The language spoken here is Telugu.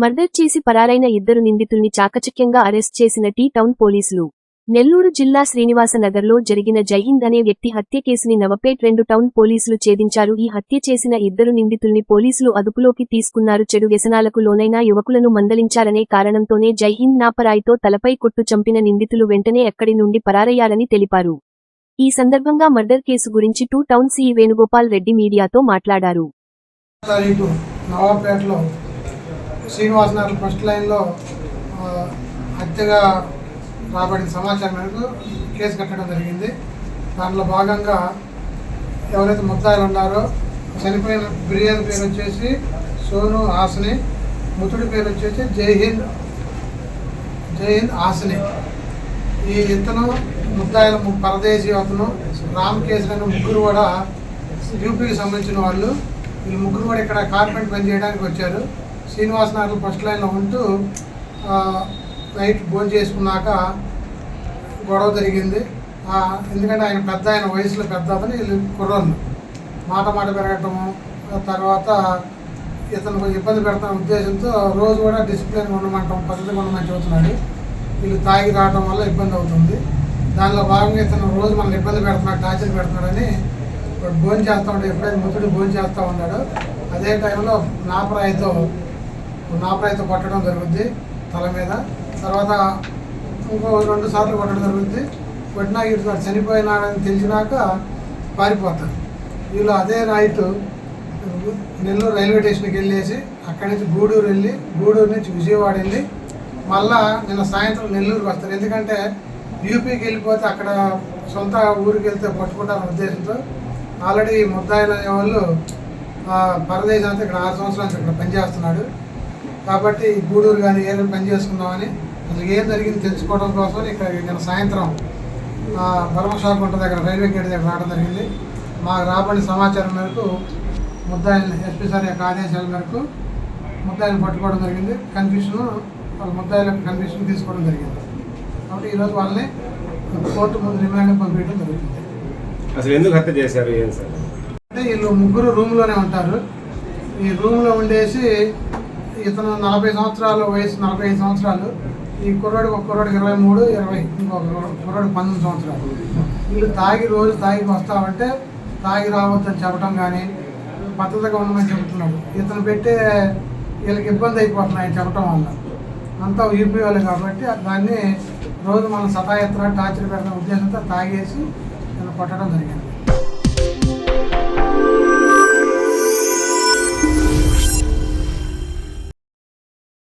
మర్డర్ చేసి పరారైన ఇద్దరు నిందితుల్ని చాకచక్యంగా అరెస్ట్ చేసిన టీ టౌన్ పోలీసులు. నెల్లూరు జిల్లా శ్రీనివాసనగర్లో జరిగిన జైహింద్ అనే వ్యక్తి హత్య కేసుని నవపేట్ రెండు టౌన్ పోలీసులు ఛేదించారు. ఈ హత్య చేసిన ఇద్దరు నిందితుల్ని పోలీసులు అదుపులోకి తీసుకున్నారు. చెడు వ్యసనాలకు లోనైన యువకులను మందలించారనే కారణంతోనే జైహింద్ నాపరాయితో తలపై కొట్టు చంపిన నిందితులు వెంటనే అక్కడి నుండి పరారయ్యారని తెలిపారు. ఈ సందర్భంగా మర్డర్ కేసు గురించి two town CI Venugopal Reddy మీడియాతో మాట్లాడారు. నవాపేటలో శ్రీనివాస్ నగర్ ఫస్ట్ లైన్లో హత్యగా రాబడిన సమాచారం మేరకు కేసు కట్టడం జరిగింది. దాంట్లో భాగంగా ఎవరైతే ముద్దాయిలు ఉన్నారో చనిపోయిన బిర్యానీ పేరు వచ్చేసి సోను హాసని మృతుడి పేరు వచ్చేసి జైహింద్ జైహింద్ హాసని. ఈ ఇతను ముద్దాయిల ము- పరదేశీ అతను రామ్ కేసులు ముగ్గురు కూడా యూపీకి సంబంధించిన వాళ్ళు. వీళ్ళు ముగ్గురు కూడా ఇక్కడ కార్పెంట్ పని చేయడానికి వచ్చారు. శ్రీనివాస్ నగర్ ఫస్ట్ లైన్లో ఉంటూ నైట్ భోజనం చేసుకున్నాక గొడవ జరిగింది. ఎందుకంటే ఆయన పెద్ద ఆయన వయసులో పెద్ద అతను వీళ్ళు కుర్రోళ్ళు. మాట మాట పెరగటము తర్వాత ఇతను కొంచెం ఇబ్బంది పెడతాన ఉద్దేశంతో రోజు కూడా డిసిప్లిన్ ఉండమంటాం పద్ధతిగా ఉండమని చెబుతున్నాడు. వీళ్ళు తాగి రావడం వల్ల ఇబ్బంది అవుతుంది. దానిలో భాగంగా ఇతను రోజు మనల్ని ఇబ్బంది పెడుతున్నాడు టార్చర్ పెడుతున్నాడని భోజనం చేస్తూ ఉంటాడు ఎప్పుడైతే ముత్తుడు భోజనం చేస్తూ ఉన్నాడో. అదే టైంలో నాపరాయితో నాపరాయితో కొట్టడం జరుగుద్ది తల మీద. తర్వాత ఇంకో రెండు సార్లు కొట్టడం జరుగుద్ది. కొట్టినా ఇటు చనిపోయినాడని తెలిసినాక పారిపోతారు. వీళ్ళు అదే నైట్ నెల్లూరు రైల్వే స్టేషన్కి వెళ్ళేసి అక్కడి నుంచి గూడూరు వెళ్ళి గూడూరు నుంచి విజయవాడ వెళ్ళి మళ్ళా నిన్న సాయంత్రం నెల్లూరుకి వస్తారు. ఎందుకంటే యూపీకి వెళ్ళిపోతే అక్కడ సొంత ఊరికి వెళ్తే పట్టుకుంటారన్న ఉద్దేశంతో ఆల్రెడీ ముద్దాయిలు అనేవాళ్ళు పరదేశం అంతా ఇక్కడ ఆరు సంవత్సరాలు ఇక్కడ పనిచేస్తున్నాడు. కాబట్టి గూడూరు కానీ ఏదో పని చేసుకుందామని అసలు ఏం జరిగింది తెలుసుకోవడం కోసం ఇక్కడ నిన్న సాయంత్రం ఆ, బర్మషాకుంట దగ్గర రైల్వే గేట్ దగ్గర రావడం జరిగింది. మాకు రాబడిన సమాచారం మేరకు ముద్దాయిల్ని ఎస్పీ సార్ యొక్క ఆదేశాల మేరకు ముద్దాయిల్ని పట్టుకోవడం జరిగింది. కన్ఫ్యూషన్ వాళ్ళ ముద్దాయిల కన్ఫ్యూషన్ తీసుకోవడం జరిగింది. కాబట్టి ఈరోజు వాళ్ళని కోర్టు ముందు రిమాండ్ పంపించడం జరుగుతుంది. అసలు ఎందుకు హత్య చేశారు? ఏం సార్? అంటే వీళ్ళు ముగ్గురు రూమ్లోనే ఉంటారు. ఈ రూమ్లో ఉండేసి ఇతను నలభై సంవత్సరాలు వయసు నలభై ఐదు సంవత్సరాలు. ఈ కుర్రాడికి ఒక కుర్రాడికి ఇరవై మూడు ఇరవై ఇంకొక కుర్రాడికి పంతొమ్మిది సంవత్సరాలు. వీళ్ళు తాగి రోజు తాగి వస్తామంటే తాగి రావద్దని చెప్పడం కానీ పద్ధతిగా ఉండమని చెబుతున్నాడు. ఇతను పెట్టే వీళ్ళకి ఇబ్బంది అయిపోతున్నాయి చెప్పడం వల్ల. అంతా యూపీ వాళ్ళు కాబట్టి దాన్ని రోజు మనం సతాయత్ర టార్చర్ పెట్టడం ఉద్దేశంతో తాగేసి నేను కొట్టడం జరిగింది.